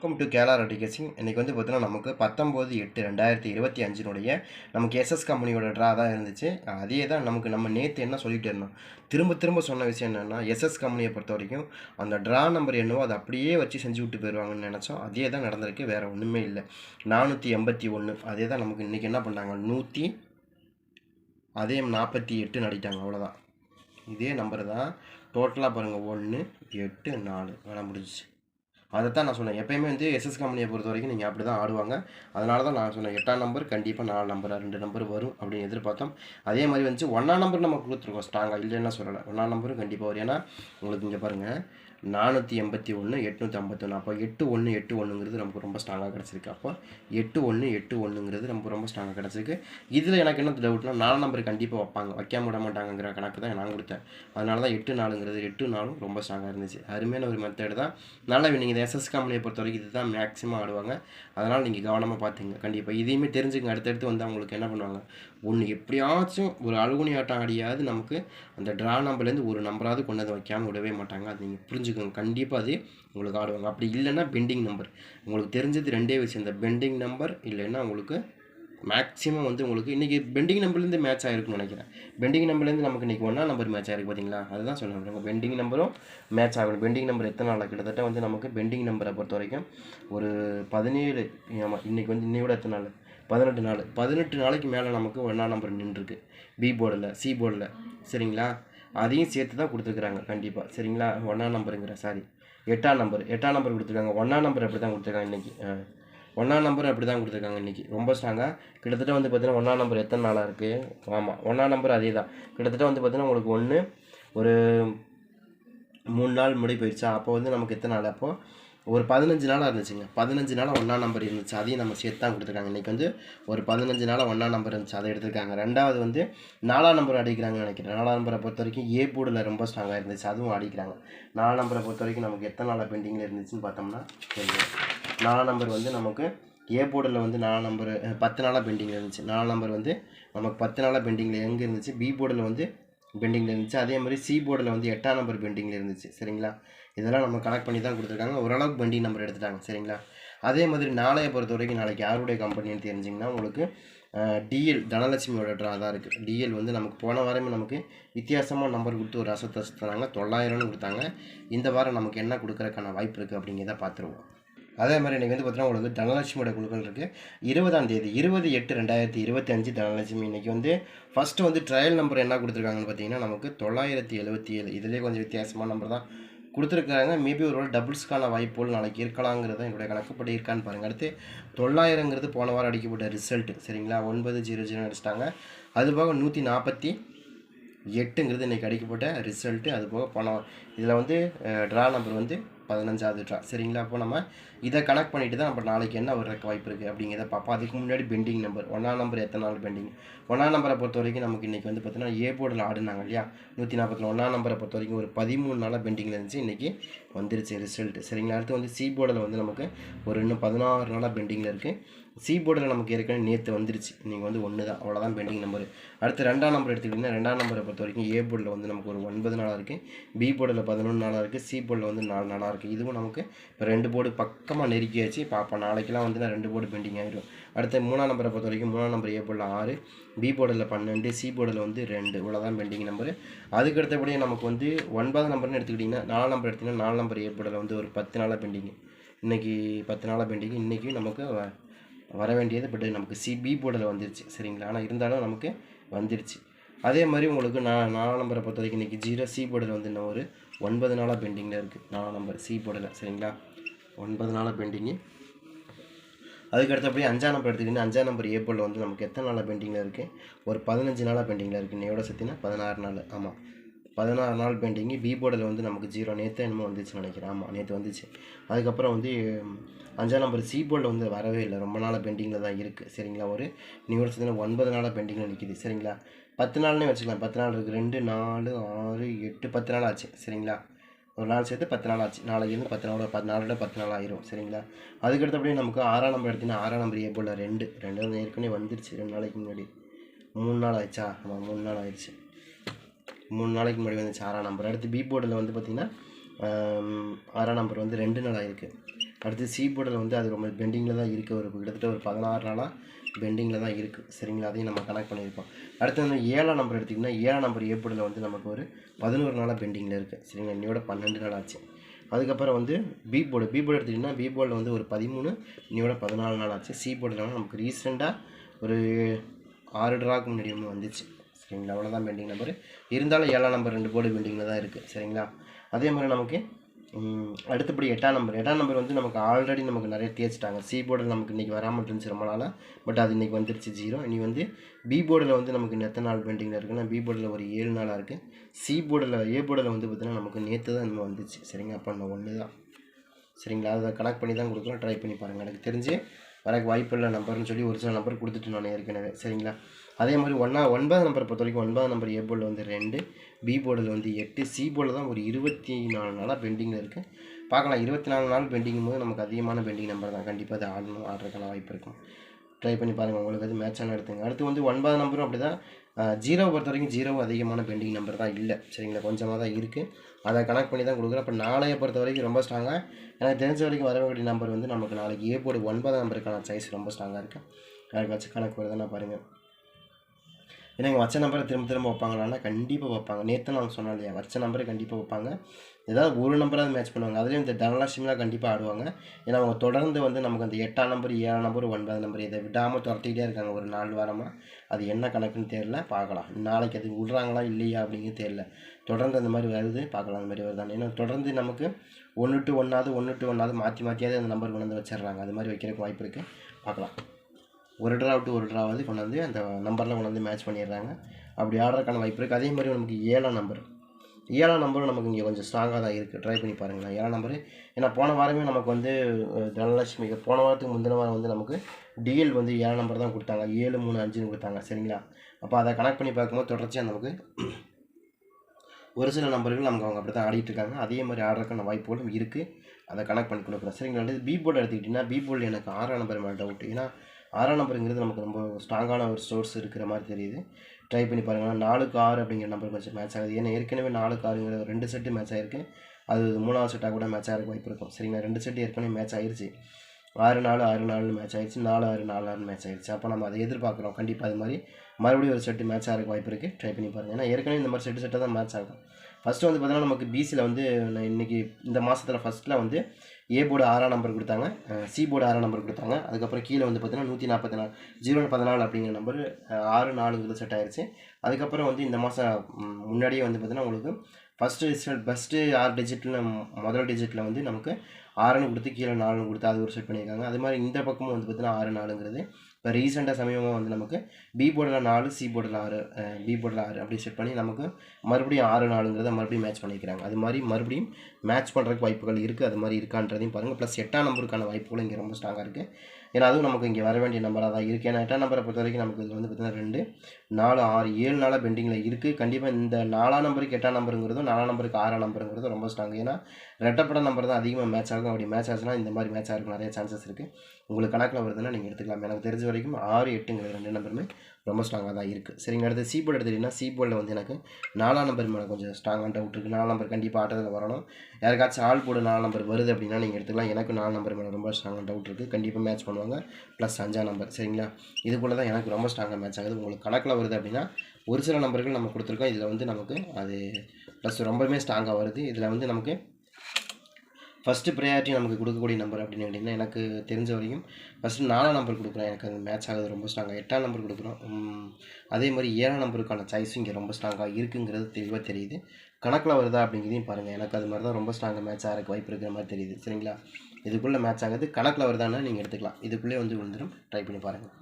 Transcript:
Welcome to கேலா ரெட்டிகேசிங் இன்றைக்கி வந்து பார்த்தீங்கன்னா நமக்கு பத்தொம்போது எட்டு ரெண்டாயிரத்தி இருபத்தி அஞ்சினுடைய நமக்கு எஸ்எஸ் கம்பெனியோட ட்ரா தான் இருந்துச்சு. அதே தான் நமக்கு நம்ம நேற்று என்ன சொல்லிட்டு இருந்தோம்? திரும்ப திரும்ப சொன்ன விஷயம் என்னென்னா எஸ்எஸ் கம்பெனியை பொறுத்த வரைக்கும் அந்த ட்ரா நம்பர் என்னவோ அதை அப்படியே வச்சு செஞ்சு விட்டு போயிடுவாங்கன்னு நினச்சோம். அதே தான் நடந்திருக்கு வேறு ஒன்றுமே இல்லை. நானூற்றி எண்பத்தி ஒன்று அதே தான் நமக்கு இன்றைக்கி என்ன பண்ணாங்க? நூற்றி அதே நாற்பத்தி எட்டு நடிட்டாங்க. அவ்வளோதான் இதே நம்பர் தான். டோட்டலாக பாருங்கள் ஒன்று எட்டு நாலு. வேலை முடிஞ்சிச்சு. அதை தான் நான் சொன்னேன். எப்பயுமே வந்து எஸ்எஸ் கம்பெனியை பொறுத்த வரைக்கும் நீங்கள் அப்படி தான் ஆடுவாங்க. அதனால தான் நான் சொன்னேன் எட்டாம் நம்பர் கண்டிப்பாக நாலு நம்பர் ரெண்டு நம்பர் வரும் அப்படின்னு எதிர்பார்த்தோம். அதே மாதிரி வந்துச்சு ஒன்றாம் நம்பர் நம்ம கொடுத்துருக்கோம் ஸ்ட்ராங்காக இல்லைன்னா சொல்லலை. ஒன்றாம் நம்பரும் கண்டிப்பாக வரும். ஏன்னா உங்களுக்கு இங்கே பாருங்கள் நானூற்றி எண்பத்தி ஒன்று எட்நூற்றி ஐம்பத்தொன்று அப்போ எட்டு ஒன்று எட்டு ஒன்றுங்கிறது நமக்கு ரொம்ப ஸ்ட்ராங்காக கிடச்சிருக்கு. அப்போ எட்டு ஒன்று எட்டு ஒன்றுங்கிறது நமக்கு ரொம்ப ஸ்ட்ராங்காக கிடச்சிருக்கு. இதில் எனக்கு என்ன டவுட்னா நாலு நம்பர் கண்டிப்பாக வைப்பாங்க. வைக்காம விட மாட்டாங்கங்கிற கணக்கு தான் நான் கொடுத்தேன். அதனால தான் எட்டு நாலுங்கிறது எட்டு நாளும் ரொம்ப ஸ்ட்ராங்காக இருந்துச்சு. அருமையான ஒரு மெத்தடு தான். நல்லா நீங்கள் இந்த எஸ்எஸ் கம்பெனியை பொறுத்த வரைக்கும் இது தான் மேக்ஸிமம் ஆடுவாங்க. அதனால் நீங்கள் கவனமாக பார்த்துங்க கண்டிப்பாக இதையுமே தெரிஞ்சுங்க அடுத்தடுத்து வந்து அவங்களுக்கு என்ன பண்ணுவாங்க? ஒன்று எப்படியாச்சும் ஒரு அழுகுனி ஆட்டம் ஆடியாவது நமக்கு அந்த ட்ரா நம்பர்லேருந்து ஒரு நம்பராவது கொண்டு வந்து வைக்காமல் விடவே மாட்டாங்க. அது நீங்கள் புரிஞ்சுக்கோங்க. கண்டிப்பாக அது உங்களுக்கு ஆடுவாங்க. அப்படி இல்லைன்னா பெண்டிங் நம்பர் உங்களுக்கு தெரிஞ்சது ரெண்டே விஷயம். இந்த பெண்டிங் நம்பர் இல்லைன்னா உங்களுக்கு மேக்ஸிமம் வந்து உங்களுக்கு இன்றைக்கி பெண்டிங் நம்பர்லேருந்து மேட்ச் ஆகிருக்குன்னு நினைக்கிறேன். பெண்டிங் நம்பர்லேருந்து நமக்கு இன்றைக்கி ஒன்றா நம்பர் மேட்ச் ஆகிருக்கு பார்த்தீங்களா அதுதான் சொன்னேன் பெண்டிங் நம்பரும் மேட்ச் ஆகணும். பெண்டிங் நம்பர் எத்தனை நாள் கிட்டத்தட்ட வந்து நமக்கு பெண்டிங் நம்பரை பொறுத்த வரைக்கும் ஒரு பதினேழு ஆமாம் இன்றைக்கி வந்து இன்னையோட எத்தனை நாள்? பதினெட்டு நாள். பதினெட்டு நாளைக்கு மேலே நமக்கு ஒன்றா நம்பர் நின்றுருக்கு. பி போர்டில் சி போர்டில் சரிங்களா? அதையும் சேர்த்து தான் கொடுத்துருக்குறாங்க. கண்டிப்பாக சரிங்களா? ஒன்றா நம்பருங்கிற சாரி எட்டாம் நம்பர் எட்டாம் நம்பர் கொடுத்துருக்காங்க. ஒன்றா நம்பர் அப்படி தான் கொடுத்துருக்காங்க இன்றைக்கி ஒன்றாம் நம்பர் அப்படி தான் கொடுத்துருக்காங்க இன்றைக்கி ரொம்ப ஸ்ட்ராங்காக கிட்டத்தட்ட வந்து பார்த்தீங்கன்னா ஒன்றாம் நம்பர் எத்தனை நாளாக இருக்குது ஆமாம் ஒன்றாம் நம்பர் அதே தான் கிட்டத்தட்ட வந்து பார்த்தீங்கன்னா உங்களுக்கு ஒன்று ஒரு மூணு நாள் முடி போயிடுச்சா அப்போ வந்து நமக்கு எத்தனை நாள்? அப்போது ஒரு பதினஞ்சு நாளாக இருந்துச்சுங்க. பதினஞ்சு நாளாக ஒன்றா நம்பர் இருந்துச்சு. அதையும் நம்ம சேர்த்து தான் கொடுத்துருக்காங்க. இன்றைக்கி வந்து ஒரு பதினஞ்சு நாளாக ஒன்றா நம்பர் இருந்துச்சு. அதை எடுத்திருக்காங்க. ரெண்டாவது வந்து நாலாம் நம்பர் அடிக்கிறாங்கன்னு நினைக்கிறேன். நாலாம் நம்பரை பொறுத்த வரைக்கும் ஏ போர்டில் ரொம்ப ஸ்ட்ராங்காக இருந்துச்சு. அதுவும் அடிக்கிறாங்க. நாலாம் நம்பரை பொறுத்த வரைக்கும் நமக்கு எத்தனை நாளாக பெண்டிங்கில் இருந்துச்சுன்னு பார்த்தோம்னா தெரியும். நாலாம் நம்பர் வந்து நமக்கு ஏ போர்டில் வந்து நாலு நம்பர் பத்து நாளாக பெண்டிங்கில் இருந்துச்சு. நாலு நம்பர் வந்து நமக்கு பத்து நாளாக பெண்டிங்கில் எங்கே இருந்துச்சு? பி போர்டில் வந்து பெண்டிங்கில் இருந்துச்சு. அதே மாதிரி சி போர்டில் வந்து எட்டாம் நம்பர் பெண்டிங்கில் இருந்துச்சு. சரிங்களா? இதெல்லாம் நம்ம கனெக்ட் பண்ணி தான் கொடுத்துருக்காங்க. ஓரளவுக்கு வண்டி நம்பர் எடுத்துட்டாங்க. சரிங்களா? அதே மாதிரி நாளையை பொறுத்த வரைக்கும் நாளைக்கு யாருடைய கம்பெனின்னு தெரிஞ்சிங்கன்னா உங்களுக்கு டிஎல் தனலட்சுமியோட ட்ரா தான் இருக்குது டிஎல் வந்து நமக்கு போன வாரமே நமக்கு வித்தியாசமாக நம்பர் கொடுத்து ஒரு அசத்தை தராங்க தொள்ளாயிரம்னு கொடுத்தாங்க. இந்த வாரம் நமக்கு என்ன கொடுக்குறதுக்கான வாய்ப்பு இருக்குது அப்படிங்கிறத பார்த்துருவோம். அதே மாதிரி இன்றைக்கி வந்து பார்த்தீங்கன்னா உங்களுக்கு தனலட்சுமியோட குழுக்கள் இருக்குது இருபதாம் தேதி இருபது எட்டு ரெண்டாயிரத்தி இருபத்தி அஞ்சு தனலட்சுமி இன்றைக்கி வந்து ஃபஸ்ட்டு வந்து ட்ரையல் நம்பர் என்ன கொடுத்துருக்காங்கன்னு பார்த்தீங்கன்னா நமக்கு தொள்ளாயிரத்தி எழுபத்தி ஏழு. இதுலேயே கொஞ்சம் வித்தியாசமான நம்பர் தான் கொடுத்துருக்காங்க மேபி ஒரு டபுள்ஸ்க்கான வாய்ப்புகள் நாளைக்கு இருக்கலாங்கிறது என்னுடைய கணக்குப்படி இருக்கான்னு பாருங்கள் அடுத்து தொள்ளாயிரங்கிறது போன வாரம் அடிக்கப்பட்ட ரிசல்ட் சரிங்களா? ஒன்பது ஜீரோ ஜீரோ அடிச்சிட்டாங்க. அது போக நூற்றி நாற்பத்தி எட்டுங்கிறது இன்றைக்கி அடிக்கப்பட்ட ரிசல்ட்டு அதுபோக போன இதில் வந்து ட்ரா நம்பர் வந்து பதினஞ்சாவது ட்ரா சரிங்களா? அப்போ நம்ம இதை கனெக்ட் பண்ணிட்டு தான் நம்ம நாளைக்கு என்ன வர்றதுக்கு வாய்ப்பு இருக்குது அப்படிங்கிறத பார்ப்போம். அதுக்கு முன்னாடி பெண்டிங் நம்பர் ஒன்றாம் நம்பர் எத்தனை நாள் பெண்டிங் ஒன்றாம் நம்பரை பொறுத்த வரைக்கும் நமக்கு இன்றைக்கி வந்து பார்த்தீங்கன்னா ஏ போர்டில் ஆடுனாங்க இல்லையா? நூற்றி நாற்பத்தி ஒன்றாம் நம்பரை பொறுத்த வரைக்கும் ஒரு பதிமூணு நாளாக பெண்டிங்கில் இருந்துச்சு. இன்றைக்கி வந்துருச்சு ரிசல்ட் சரிங்களா? அடுத்து வந்து சி போர்டில் வந்து நமக்கு ஒரு இன்னும் பதினாறு நாளாக பெண்டிங்கில் இருக்குது சி போர்டில் நமக்கு ஏற்கனவே நேற்று வந்துருச்சு. நீங்கள் வந்து ஒன்று தான் அவ்வளோதான் பெண்டிங் நம்பர் அடுத்து ரெண்டாம் நம்பர் எடுத்துக்கிட்டிங்கன்னா ரெண்டாம் நம்பரை பொறுத்த வரைக்கும் ஏ போர்டில் வந்து நமக்கு ஒரு ஒன்பது நாளாக இருக்குது பி போர்டில் பதினொன்று நாளாக இருக்குது சி போர்டில் வந்து நாலு நாளாக இருக்குது இதுவும் நமக்கு இப்போ ரெண்டு போர்டு பக்கமாக நெருக்கியாச்சு. பார்ப்போம் நாளைக்கெல்லாம் வந்து நான் ரெண்டு போர்டு பெண்டிங் ஆகிடும் அடுத்து மூணாம் நம்பரை பொறுத்த வரைக்கும் மூணாம் நம்பர் ஏ போர்டில் ஆறு பி போர்டில் பன்னெண்டு சி போர்டில் வந்து ரெண்டு. இவ்வளோதான் பெண்டிங் நம்பர் அதுக்கு அடுத்தபடியே நமக்கு வந்து ஒன்பதாம் நம்பர்னு எடுத்துக்கிட்டிங்கன்னா நாலு நம்பர் எடுத்திங்கன்னா நாலு நம்பர் ஏ போர்டில் வந்து ஒரு பத்து நாளாக பெண்டிங் இன்றைக்கி பத்து நாளாக பெண்டிங் இன்றைக்கி நமக்கு வர வேண்டியது பட் நமக்கு சிபி போர்டில் வந்துருச்சு. சரிங்களா? ஆனால் இருந்தாலும் நமக்கு வந்துருச்சு. அதே மாதிரி உங்களுக்கு நான் நாலாம் நம்பரை பொறுத்த வரைக்கும் இன்றைக்கி ஜீரோ சி போர்டில் வந்து இன்னும் ஒரு ஒன்பது நாளாக பெண்டிங்கில் இருக்குது நாலாம் நம்பர் சி போர்டில் சரிங்களா? ஒன்பது நாளாக பெண்டிங்கு. அதுக்கு அடுத்தபடி அஞ்சாம் நம்பர் எடுத்துக்கிட்டிங்கன்னா அஞ்சாம் நம்பர் ஏப்ரலில் வந்து நமக்கு எத்தனை நாளாக பெண்டிங்கில் இருக்குது ஒரு பதினஞ்சு நாளாக பெண்டிங்கில் இருக்குது இன்னையோட சேர்த்தினா பதினாறு நாள். ஆமாம் பதினாறு நாள் பெயிண்டிங்கு பி போர்டில் வந்து நமக்கு ஜீரோ நேற்று என்னமோ வந்துச்சுன்னு நினைக்கிறேன். ஆமாம் நேற்று வந்துச்சு. அதுக்கப்புறம் வந்து அஞ்சாம் நம்பர் சி போர்டில் வந்து வரவே இல்லை. ரொம்ப நாளாக பெண்டிங்கில் தான் இருக்குது சரிங்களா? ஒரு நியூ வந்து ஒன்பது நாளாக பெண்டிங்கில் நிற்கிது சரிங்களா? பத்து நாள்னே வச்சுக்கலாம். பத்து நாள் இருக்குது ரெண்டு நாலு ஆறு எட்டு பத்து நாள் ஆச்சு. சரிங்களா? ஒரு நாள் சேர்த்து பத்து நாள் ஆச்சு. நாளைக்கு பத்து நாளோட பத்து நாளோட பத்து நாள் ஆயிரும். சரிங்களா? அதுக்கடுத்தபடி நமக்கு ஆறாம் நம்பர் எடுத்திங்கன்னா ஆறாம் நம்பர் ஏ போல் ரெண்டு. ரெண்டு ஏற்கனவே வந்துருச்சு. ரெண்டு நாளைக்கு முன்னாடி. மூணு நாள் ஆயிடுச்சா? ஆமாம் மூணு நாள் ஆயிடுச்சு. மூணு நாளைக்கு முன்னாடி வந்துச்சு ஆறாம் நம்பர் அடுத்து பி போர்டில் வந்து பார்த்திங்கன்னா ஆறாம் நம்பர் வந்து ரெண்டு நாளாக இருக்குது அடுத்து சி போர்டில் வந்து அது ரொம்ப பெண்டிங்கில் தான் இருக்குது ஒரு கிட்டத்தட்ட ஒரு பதினாறு நாளாக பெண்டிங்கில் தான் இருக்குது சரிங்களா? அதையும் நம்ம கனெக்ட் பண்ணியிருப்போம் அடுத்து வந்து ஏழாம் நம்பர் எடுத்திங்கன்னா ஏழாம் நம்பர் ஏ வந்து நமக்கு ஒரு பதினோரு நாளாக பெண்டிங்கில் இருக்குது சரிங்களா? இன்னையோட பன்னெண்டு நாள் ஆச்சு. அதுக்கப்புறம் வந்து பி போர்டு பி போர்டு எடுத்திங்கன்னா பி போர்டில் வந்து ஒரு பதிமூணு இன்னையோட பதினாலு நாள் ஆச்சு. சி போர்டில் நமக்கு ரீசெண்டாக ஒரு ஆறு ட்ராக்கு முன்னாடி ஒன்று வந்துச்சு. சரிங்களா அவ்வளோதான் பெண்டிங் நம்பர் இருந்தாலும் ஏழாம் நம்பர் ரெண்டு போர்டு பெண்டிங்கில் தான் இருக்குது சரிங்களா? அதே மாதிரி நமக்கு அடுத்தபடி எட்டாம் நம்பர் எட்டாம் நம்பர் வந்து நமக்கு ஆல்ரெடி நமக்கு நிறைய தேய்ச்சிட்டாங்க. சி போர்டில் நமக்கு இன்றைக்கி வராமல் இருந்துச்சு ரொம்ப நாளாக பட் அது இன்றைக்கி வந்துருச்சு ஜீரோ இனி வந்து பி போர்டில் வந்து நமக்கு எத்தனை நாள் பெண்டிங்கில் இருக்குன்னா பி போர்டில் ஒரு ஏழு நாளாக இருக்குது சி போர்டில் ஏ போர்டில் வந்து பார்த்திங்கன்னா நமக்கு நேற்று தான் இன்னும் வந்துச்சு. சரிங்க அப்போ இன்னும் ஒன்று தான் சரிங்களா? அதை கனெக்ட் பண்ணி தான் கொடுக்கலாம். ட்ரை பண்ணி பாருங்கள் எனக்கு தெரிஞ்சு வரக்கு வாய்ப்பு இல்லை நம்பர்னு சொல்லி ஒரு சில நம்பர் கொடுத்துட்டு நான் ஏற்கனவே. சரிங்களா? அதே மாதிரி ஒன்றா ஒன்பது நம்பர் பொறுத்த வரைக்கும் ஒன்பது நம்பர் ஏ போர்டில் வந்து ரெண்டு பி போர்டில் வந்து எட்டு சி போர்டில் தான் ஒரு இருபத்தி நாலு நாளாக பெண்டிங்கில் இருக்குது பார்க்கலாம் இருபத்தி நாலு நாள் பெண்டிங்கும் போது நமக்கு அதிகமான பெண்டிங் நம்பர் தான். கண்டிப்பாக அது ஆடணும் ஆடுறதுக்கான வாய்ப்பு இருக்கும். ட்ரை பண்ணி பாருங்கள் உங்களுக்கு அது மேட்சான எடுத்துங்க. அடுத்து வந்து ஒன்பது நம்பரும் அப்படி தான் ஜீரோவை பொறுத்த வரைக்கும் ஜீரோவும் அதிகமான பெண்டிங் நம்பர் தான் இல்லை. சரிங்களா? கொஞ்சமாக தான் இருக்குது அதை கனெக்ட் பண்ணி தான் கொடுக்குறேன். இப்போ நாளைய பொறுத்த வரைக்கும் ரொம்ப ஸ்ட்ராங்காக எனக்கு தெரிஞ்ச வரைக்கும் வரவேண்டிய நம்பர் வந்து நமக்கு நாளைக்கு ஏ போர்டு ஒன்பதாம் நம்பருக்கான சைஸ் ரொம்ப ஸ்ட்ராங்காக இருக்குது யாருக்காச்சும் கணக்கு வருதுன்னா பாருங்கள் ஏன்னா இங்கே வச்ச நம்பரை திரும்ப திரும்ப வைப்பாங்களான்னா கண்டிப்பாக வைப்பாங்க. நேற்று நான் சொன்னேன் இல்லையா? வச்ச நம்பரை கண்டிப்பாக வைப்பாங்க. ஏதாவது ஒரு நம்பராக மேட்ச் பண்ணுவாங்க. அதுலேயும் இந்த தனலட்சுமிலாம் கண்டிப்பாக ஆடுவாங்க. ஏன்னா அவங்க தொடர்ந்து வந்து நமக்கு அந்த எட்டாம் நம்பர் ஏழாம் நம்பர் ஒன்பதாம் நம்பர் இதை விடாமல் துரத்திக்கிட்டே இருக்காங்க ஒரு நாலு வாரமாக அது என்ன கணக்குன்னு தெரில பார்க்கலாம். நாளைக்கு அது விட்றாங்களா இல்லையா அப்படிங்கிறது தெரில தொடர்ந்து அந்த மாதிரி வருது. பார்க்கலாம் அந்த மாதிரி வருதான்னு ஏன்னா தொடர்ந்து நமக்கு ஒன்று டு ஒன்றாவது ஒன்று டு ஒன்றாவது மாற்றி மாற்றியாவது அந்த நம்பர் கொண்டு வந்து வச்சிடுறாங்க. அது மாதிரி வைக்கிறதுக்கு வாய்ப்பு இருக்குது பார்க்கலாம். ஒரு ட்ரா விட்டு ஒரு ட்ராவது கொண்டு வந்து அந்த நம்பரில் கொண்டு வந்து மேட்ச் பண்ணிடுறாங்க. அப்படி ஆடுறதுக்கான வாய்ப்பு இருக்குது அதே மாதிரி நமக்கு ஏழாம் நம்பர் ஏழாம் நம்பரும் நமக்கு இங்கே கொஞ்சம் ஸ்ட்ராங்காக தான் இருக்குது ட்ரை பண்ணி பாருங்களேன். ஏழாம் நம்பரு ஏன்னா போன வாரமே நமக்கு வந்து தனலட்சுமி போன வாரத்துக்கு முந்தின வாரம் வந்து நமக்கு டிஎல் வந்து ஏழாம் நம்பர் தான் கொடுத்தாங்க. ஏழு மூணு அஞ்சுன்னு கொடுத்தாங்க. சரிங்களா? அப்போ அதை கனெக்ட் பண்ணி பார்க்கும்போது தொடர்ச்சியாக நமக்கு ஒரு சில நம்பர்கள் நமக்கு அவங்க அப்படி தான் ஆடிட்டு இருக்காங்க. அதே மாதிரி ஆடுறதுக்கான வாய்ப்புகளும் இருக்குது அதை கனெக்ட் பண்ணி கொடுக்குறேன். சரிங்களா? பி போர்டு எடுத்துக்கிட்டிங்கன்னா பி போர்டில் எனக்கு ஆறாம் நம்பர் மேலே டவுட் ஏன்னா ஆறாம் நம்பருங்கிறது நமக்கு ரொம்ப ஸ்ட்ராங்கான ஒரு ஸ்டோர்ஸ் இருக்கிற மாதிரி தெரியுது. ட்ரை பண்ணி பாருங்கள் நாலுக்கு ஆறு அப்படிங்கிற நம்பர் கொஞ்சம் மேட்ச் ஆகுது. ஏன்னா ஏற்கனவே நாலுக்கு ஆறுங்கிற ரெண்டு செட்டு மேட்ச் ஆகிருக்கு அது மூணாவது செட்டாக கூட மேட்ச் ஆகிறக்கு வாய்ப்பு இருக்கும். சரிங்களா? ரெண்டு செட்டு ஏற்கனவே மேட்ச் ஆயிடுச்சு ஆறு நாலு ஆறு நாலு மேட்ச் ஆயிடுச்சு நாலு ஆறு நாலு ஆறு மேட்ச் ஆயிடுச்சு அப்போ நம்ம அதை எதிர்பார்க்குறோம். கண்டிப்பாக அது மாதிரி மறுபடியும் ஒரு செட்டு மேட்ச் ஆகிறக்கு வாய்ப்பு இருக்குது ட்ரை பண்ணி பாருங்கள் ஏன்னா ஏற்கனவே இந்த மாதிரி செட்டு செட்டாக தான் மேட்ச் ஆகும். ஃபஸ்ட்டு வந்து பார்த்தீங்கன்னா நமக்கு பிசியில் வந்து நான் இன்னைக்கு இந்த மாதத்தில் ஃபஸ்ட்டில் வந்து ஏ போர்டு ஆறாம் நம்பர் கொடுத்தாங்க. சி போர்டு ஆறாம் நம்பர் கொடுத்தாங்க. அதுக்கப்புறம் கீழே வந்து பார்த்தீங்கன்னா நூற்றி நாற்பத்தி நாலு ஜீரோ பதினாலு அப்படிங்கிற நம்பர் ஆறு நாலுங்கிறது செட் ஆயிடுச்சு அதுக்கப்புறம் வந்து இந்த மாதம் முன்னாடியே வந்து பார்த்தீங்கன்னா உங்களுக்கு ஃபஸ்ட்டு ரிசல்ட் ஃபஸ்ட்டு ஆறு டிஜிட்டில் முதல் டிஜிட்டில் வந்து நமக்கு ஆறுன்னு கொடுத்து கீழே நாலுன்னு கொடுத்து அது ஒரு செட் பண்ணியிருக்காங்க. அது மாதிரி இந்த பக்கமும் வந்து பார்த்தீங்கன்னா ஆறு நாலுங்கிறது. இப்போ ரீசெண்டாக சமீபமாக வந்து நமக்கு பி போர்டில் நாலு சி போர்டில் ஆறு பி போர்டில் ஆறு அப்படி செட் பண்ணி நமக்கு மறுபடியும் ஆறு நாலுங்கிறத மறுபடியும் மேட்ச் பண்ணிக்கிறாங்க. அது மாதிரி மறுபடியும் மேட்ச் பண்ணுறதுக்கு வாய்ப்புகள் இருக்குது அது மாதிரி இருக்கான்றதையும் பாருங்கள் ப்ளஸ் எட்டாம் நம்பருக்கான வாய்ப்புகளும் இங்கே ரொம்ப ஸ்ட்ராங்காக இருக்குது ஏன்னா அதுவும் நமக்கு இங்கே வர வேண்டிய நம்பராக தான் இருக்குது ஏன்னா எட்டாம் நம்பரை பொறுத்த வரைக்கும் நமக்கு இது வந்து பார்த்திங்கன்னா ரெண்டு நாலு ஆறு ஏழு நாளாக பெண்டிங்கில் இருக்குது கண்டிப்பாக இந்த நாலாம் நம்பருக்கு எட்டாம் நம்பருங்கிறதும் நாலாம் நம்பருக்கு ஆறாம் நம்பருங்கிறதும் ரொம்ப ஸ்ட்ராங் ஏன்னா ரெட்டப்பட நம்பர் தான் அதிகமாக மேட்ச் ஆகும். அப்படி மேட்ச் ஆச்சுன்னா இந்த மாதிரி மேட்ச் ஆகிறதுக்கு நிறைய சான்சஸ் இருக்குது உங்களுக்கு கணக்கில் வருதுன்னா நீங்கள் எடுத்துக்கலாம். எனக்கு தெரிஞ்ச வரைக்கும் ஆறு எட்டுங்கிற ரெண்டு நம்பருமே ரொம்ப ஸ்ட்ராங்காக தான் இருக்குது சரிங்க அடுத்து சி போர்டு எடுத்துக்கிட்டிங்கன்னா சி போர்டில் வந்து எனக்கு நாலாம் நம்பர் மேலே கொஞ்சம் ஸ்ட்ராங்கான டவுட் இருக்குது நாலாம் நம்பர் கண்டிப்பாக ஆட்டத்தில் வரணும். யாருக்காச்சும் ஆள் போர்டு நாலு நம்பர் வருது அப்படின்னா நீங்கள் எடுத்துக்கலாம். எனக்கு நாலு நம்பர் மேலே ரொம்ப ஸ்ட்ராங்கான டவுட் இருக்குது கண்டிப்பாக மேட்ச் பண்ணுவாங்க. ப்ளஸ் அஞ்சாம் நம்பர் சரிங்களா? இது போல் தான் எனக்கு ரொம்ப ஸ்ட்ராங்காக மேட்ச் ஆகுது. உங்களுக்கு கணக்கில் வருது அப்படின்னா ஒரு சில நம்பர்கள் நம்ம கொடுத்துருக்கோம். இதில் வந்து நமக்கு அது ப்ளஸ் ரொம்பவுமே ஸ்ட்ராங்காக வருது. இதில் வந்து நமக்கு ஃபஸ்ட்டு ப்ரையாரிட்டி நமக்கு கொடுக்கக்கூடிய நம்பர் அப்படின்னு கேட்டிங்கன்னா எனக்கு தெரிஞ்ச வரைக்கும் ஃபஸ்ட்டு நாலாம் நம்பர் கொடுக்குறேன். எனக்கு அது மேட்ச் ஆகுது ரொம்ப ஸ்ட்ராங்காக எட்டாம் நம்பர் கொடுக்குறோம். அதே மாதிரி ஏழாம் நம்பருக்கான சாய்ஸும் இங்கே ரொம்ப ஸ்ட்ராங்காக இருக்குங்கிறது தெளிவாக தெரியுது. கணக்கில் வருதா அப்படிங்கிறதையும் பாருங்கள் எனக்கு அது மாதிரி தான் ரொம்ப ஸ்ட்ராங்காக மேட்ச் ஆகிறக்கு வாய்ப்பு இருக்கிற மாதிரி தெரியுது. சரிங்களா? இதுக்குள்ளே மேட்ச் ஆகுது. கணக்கில் வருதான்னு நீங்கள் எடுத்துக்கலாம். இதுக்குள்ளே வந்து விழுந்துடும் ட்ரை பண்ணி பாருங்கள்